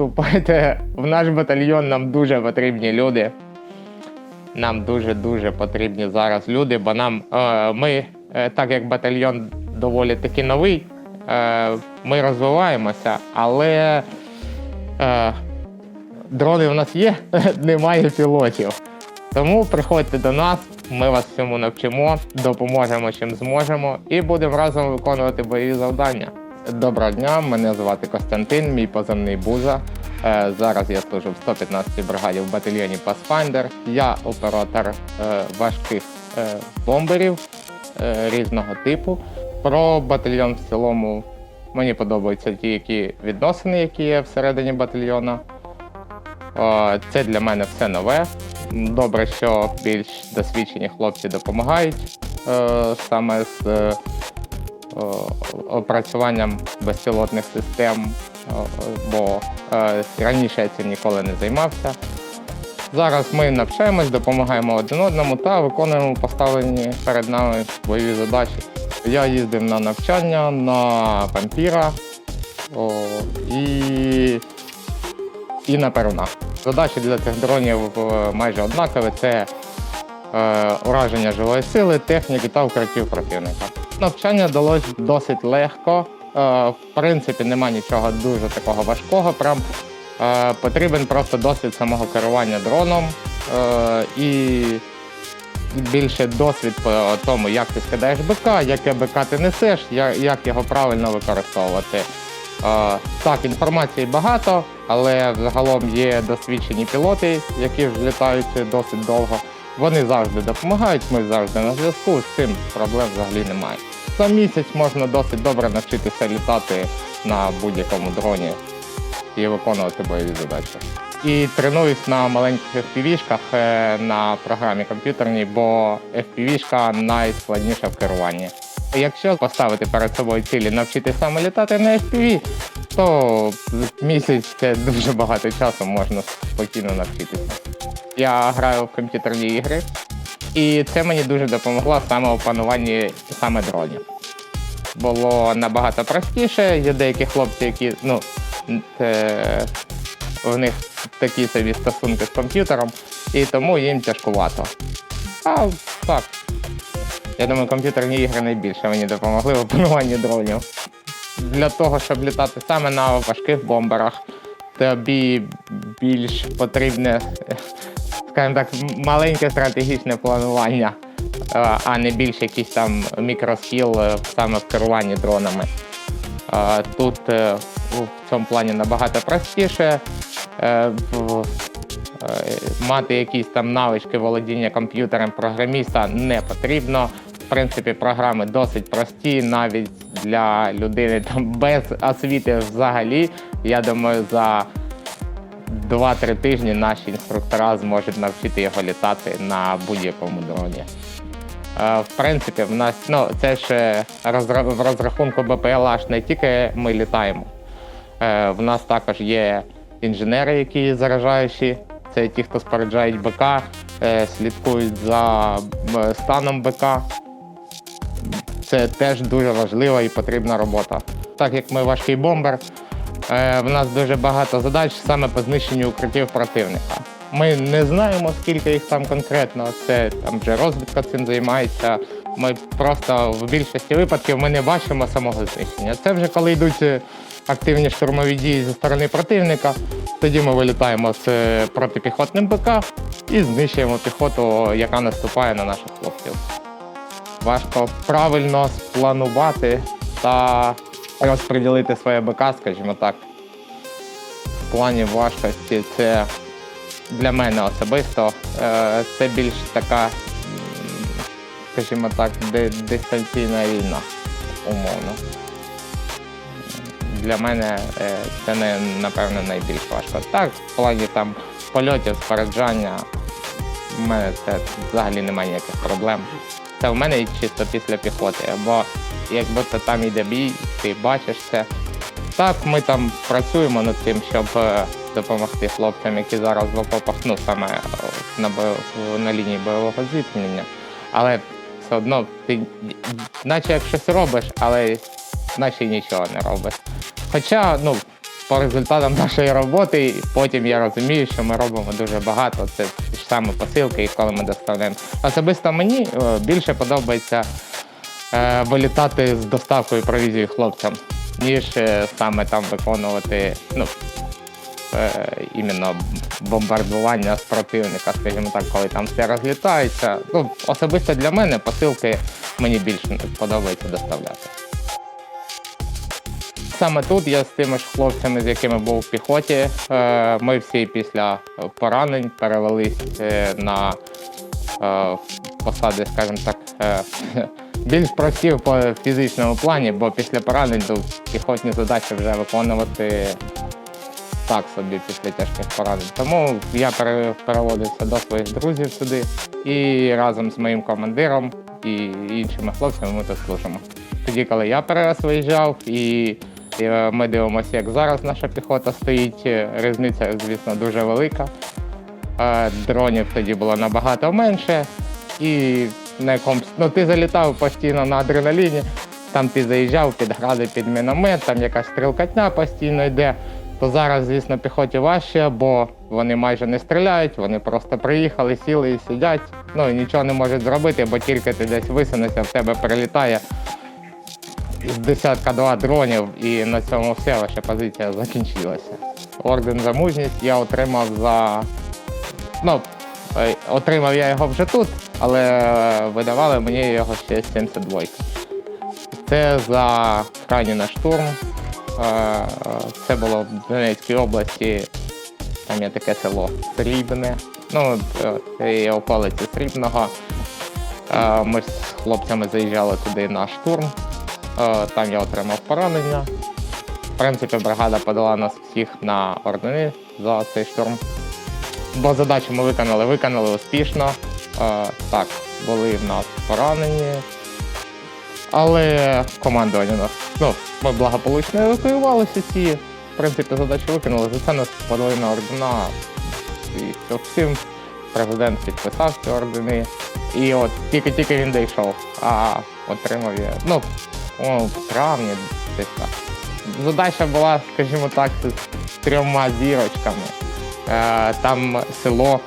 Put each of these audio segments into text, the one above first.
вступайте в наш батальйон, нам дуже потрібні люди. Нам дуже-дуже потрібні зараз люди, бо нам е, ми, е, так як батальйон доволі таки новий, е, ми розвиваємося, але дрони в нас є, немає пілотів. Тому приходьте до нас, ми вас всьому навчимо, допоможемо чим зможемо і будемо разом виконувати бойові завдання. Доброго дня, мене звати Костянтин, мій позивний Буза. Е, Зараз я служу в 115-й бригаді в батальйоні Pathfinder. Я оператор е, важких е, бомберів різного типу. Про батальйон в цілому мені подобаються ті, які відносини, які є всередині батальйону. О, Це для мене все нове. Добре, що більш досвідчені хлопці допомагають саме з опрацюванням безпілотних систем, бо е, раніше я цим ніколи не займався. Зараз ми навчаємось, допомагаємо один одному та виконуємо поставлені перед нами бойові задачі. Я їздив на навчання на Пампіра і і на перуна. Задачі для цих дронів е, майже однакові: це е, ураження живої сили, техніки та укриттів противника. Навчання далось досить легко. Е, в принципі, нема нічого дуже такого важкого. Прям е, потрібен просто досвід самого керування дроном е, і більше досвід по тому, як ти скидаєш БК, яке БК ти несеш, як його правильно використовувати. Так, інформації багато, але загалом є досвідчені пілоти, які літають досить довго. Вони завжди допомагають, ми завжди на зв'язку, з цим проблем взагалі немає. За місяць можна досить добре навчитися літати на будь-якому дроні і виконувати бойові задачі. І тренуюсь на маленьких FPV-шках е, на програмі комп'ютерній, бо FPV-шка найскладніша в керуванні. Якщо поставити перед собою цілі навчити саме літати на FPV, то місяць це дуже багато часу можна спокійно навчитися. Я граю в комп'ютерні ігри, і це мені дуже допомогло саме в опануванні саме дронів. Було набагато простіше. Є деякі хлопці, які ну, е, в них такі собі стосунки з комп'ютером, і тому їм тяжкувато. А так. Я думаю, комп'ютерні ігри найбільше мені допомогли в опануванні дронів. Для того, щоб літати саме на важких бомберах, тобі більш потрібне, скажімо так, маленьке стратегічне планування, е, а не більш якийсь там мікросхіл е, саме в керуванні дронами. Е, Тут в цьому плані набагато простіше. Мати якісь там навички володіння комп'ютером програміста не потрібно. Принципі, програми досить прості, навіть для людини там без освіти взагалі. Я думаю, за 2-3 тижні наші інструктора зможуть навчити його літати на будь-якому дроні. Е, В принципі, в нас ну, це ж в розрахунку БПЛА ж не тільки ми літаємо. Е, В нас також є інженери, які заражаючі. Це ті, хто споряджають БК, е, слідкують за станом БК. Це теж дуже важлива і потрібна робота. Так як ми важкий бомбер, е, в нас дуже багато задач саме по знищенню укриттів противника. Ми не знаємо, скільки їх там конкретно. Це там вже розвідка цим займається. Ми просто в більшості випадків ми не бачимо самого знищення. Це вже коли йдуть е, активні штурмові дії зі сторони противника. Тоді ми вилітаємо з е, протипіхотним БК і знищуємо піхоту, яка наступає на наших хлопців. Важко правильно спланувати та розподілити своє БК, скажімо так. В плані важкості це для мене особисто е, це більш така, скажімо так, дистанційна війна, умовно. Для мене е, це не напевно найбільш важко. Так, в плані там польотів, споряджання, в мене це взагалі немає ніяких проблем. Це в мене чисто після піхоти, бо якби то там йде бій, ти бачиш це. Так, ми там працюємо над тим, щоб е, допомогти хлопцям, які зараз в окопах, ну саме е, на, бо- на лінії бойового зіткнення. Але все одно ти наче як щось робиш, але наче нічого не робиш. Хоча, ну, по результатам нашої роботи. І потім я розумію, що ми робимо дуже багато. Це ж саме посилки, і коли ми доставляємо. Особисто мені е, більше подобається е, вилітати з доставкою провізії хлопцям, ніж е, саме там виконувати ну, іменно бомбардування з противника, скажімо так, коли там все розлітається. Ну, особисто для мене посилки мені більше подобається доставляти. Саме тут я з тими ж хлопцями, з якими був в піхоті, е, ми всі після поранень перевелись е, на е, посади, скажімо так, більш прості по фізичному плані, бо після поранень то піхотні задачі вже виконувати так собі після тяжких поранень. Тому я переводився до своїх друзів сюди і разом з моїм командиром і іншими хлопцями ми тут служимо. Тоді, коли я перший виїжджав, і ми дивимося, як зараз наша піхота стоїть, е, різниця, звісно, дуже велика. Е, Дронів тоді було набагато менше. І на якомусь, ну ти залітав постійно на адреналіні, там ти заїжджав під гради, під міномет, там якась стрілкатня постійно йде. То зараз, звісно, піхоті важче, бо вони майже не стріляють, вони просто приїхали, сіли і сидять. Ну і нічого не можуть зробити, бо тільки ти десь висунешся, в тебе прилітає десятка два дронів, і на цьому все ваша позиція закінчилася. Орден за мужність я отримав за. Ну, е, отримав я його вже тут, але видавали мені його ще 72. Це за крайній на штурм. Е, Це було в Донецькій області. Там є таке село Срібне. Ну, е, і околиці Срібного. Е, Ми з хлопцями заїжджали туди на штурм. Е, Там я отримав поранення. В принципі, бригада подала нас всіх на ордени за цей штурм. Бо задачу ми виконали, виконали успішно. Е, Так, були в нас поранені. Але командування нас. Ну, ми благополучно евакуювалися ці. В принципі, задачу виконали. За це нас подали на ордена. І всім президент підписав ці ордени. І от тільки-тільки він дійшов, а отримав я. Ну, о, в травні десь. Задача була, скажімо так, з трьома зірочками. Е, там село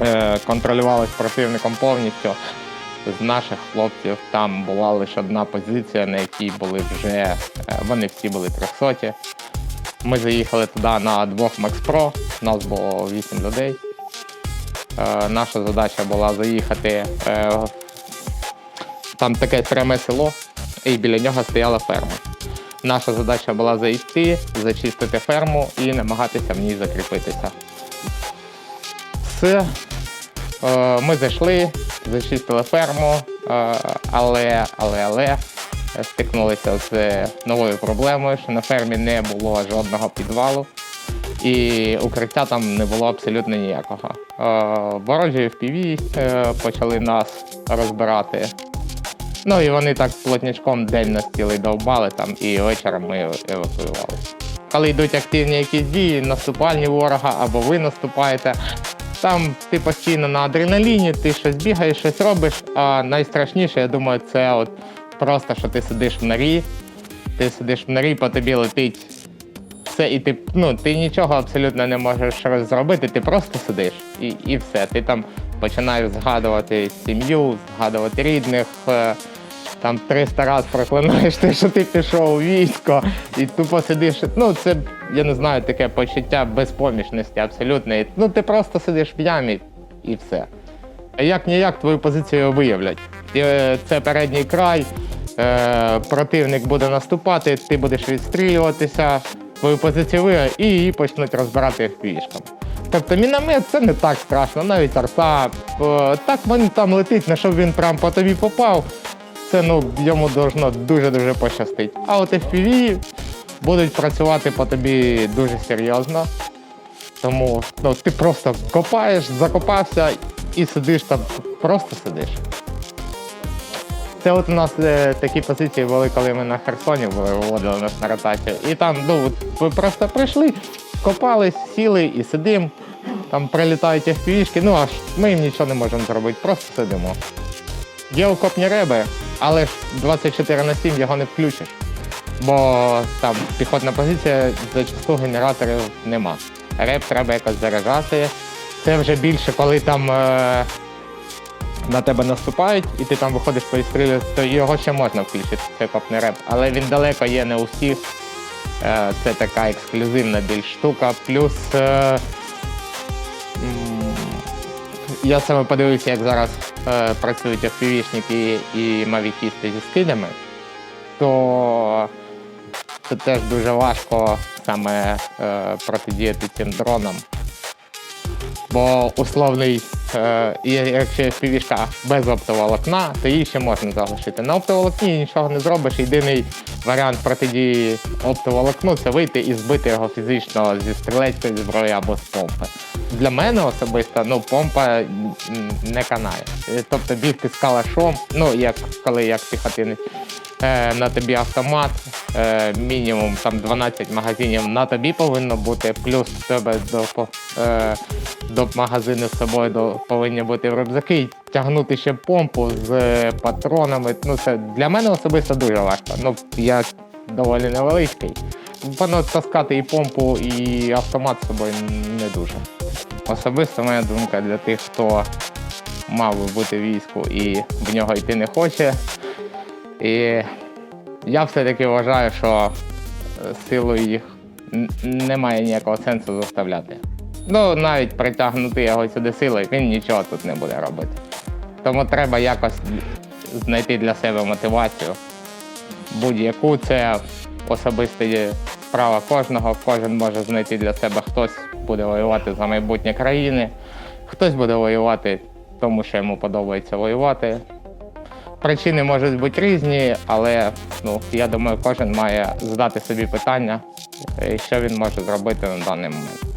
е, контролювалось противником повністю. З наших хлопців там була лише одна позиція, на якій були вже е, вони всі були трьохсоті. Ми заїхали туди на двох Pro, нас було 8 людей. Наша задача була заїхати. Там таке пряме село, і біля нього стояла ферма. Наша задача була зайти, зачистити ферму і намагатися в ній закріпитися. Все. Е, Ми зайшли, зачистили ферму, е, але, але, але стикнулися з новою проблемою, що на фермі не було жодного підвалу, і укриття там не було абсолютно ніякого. Е, Ворожі FPV е, почали нас розбирати. Ну і вони так плотнячком день нас цілий довбали там, і вечором ми евакуювалися. Коли йдуть активні якісь дії, наступальні ворога або ви наступаєте, там ти постійно на адреналіні, ти щось бігаєш, щось робиш. А найстрашніше, я думаю, це от просто, що ти сидиш в норі, ти сидиш в норі, по тобі летить все, і ти, ну, ти нічого абсолютно не можеш зробити, ти просто сидиш і, і все. Ти там починаєш згадувати сім'ю, згадувати рідних. е, Там 300 раз проклинаєш те, що ти пішов у військо, і тупо сидиш. Ну, це, я не знаю, таке почуття безпомічності абсолютної. Ну, ти просто сидиш в ямі і все. Як ніяк твою позицію виявлять. Е, Це передній край, е, противник буде наступати, ти будеш відстрілюватися, твою позицію виявлять і її почнуть розбирати пішком. Тобто міномет це не так страшно, навіть арта. Е, Так він там летить, на щоб він прям по тобі попав, це ну, йому должно дуже-дуже пощастить. А от FPV будуть працювати по тобі дуже серйозно. Тому ну, ти просто копаєш, закопався і сидиш там, просто сидиш. Це от у нас е, такі позиції були, коли ми на Херсоні були, виводили нас на ротацію. І там, ну, ви просто прийшли, копались, сіли і сидимо. Там прилітають FPV-шки, ну аж ми їм нічого не можемо зробити, просто сидимо. Є окопні реби, але ж 24 на 7 його не включиш. Бо там піхотна позиція зачасту генераторів нема. Реп треба якось заряджати. Це вже більше, коли там е, на тебе наступають, і ти там виходиш по стрілі, то його ще можна включити, цей копний реп. Але він далеко є не у всіх. Е, це така ексклюзивна більш штука. Плюс е, я саме подивився, як зараз е, працюють FPV-шники і мавікісти зі скидами, то це теж дуже важко саме протидіяти цим дронам. Бо условний, е, якщо FPV-шка без оптоволокна, то її ще можна залишити. На оптоволокні нічого не зробиш. Єдиний варіант протидії оптоволокну це вийти і збити його фізично зі стрілецької зброї або з помпи. Для мене особисто ну, помпа не канає. Е, Тобто бігти з калашом, ну як коли як піхотинець, на тобі автомат, е, мінімум там 12 магазинів на тобі повинно бути, плюс в тебе до, е, до магазину з собою до, повинні бути рюкзаки, тягнути ще помпу з е, патронами. Ну, це для мене особисто дуже важко. Ну, я доволі невеличкий. Воно таскати і помпу, і автомат з собою не дуже. Особисто моя думка для тих, хто мав би бути війську і в нього йти не хоче. І я все-таки вважаю, що силою їх немає ніякого сенсу заставляти. Ну, навіть притягнути його сюди силою, він нічого тут не буде робити. Тому треба якось знайти для себе мотивацію. Будь-яку це особисте справа кожного. Кожен може знайти для себе хтось буде воювати за майбутнє країни, хтось буде воювати тому, що йому подобається воювати. Причини можуть бути різні, але ну, я думаю, кожен має задати собі питання, е, що він може зробити на даний момент.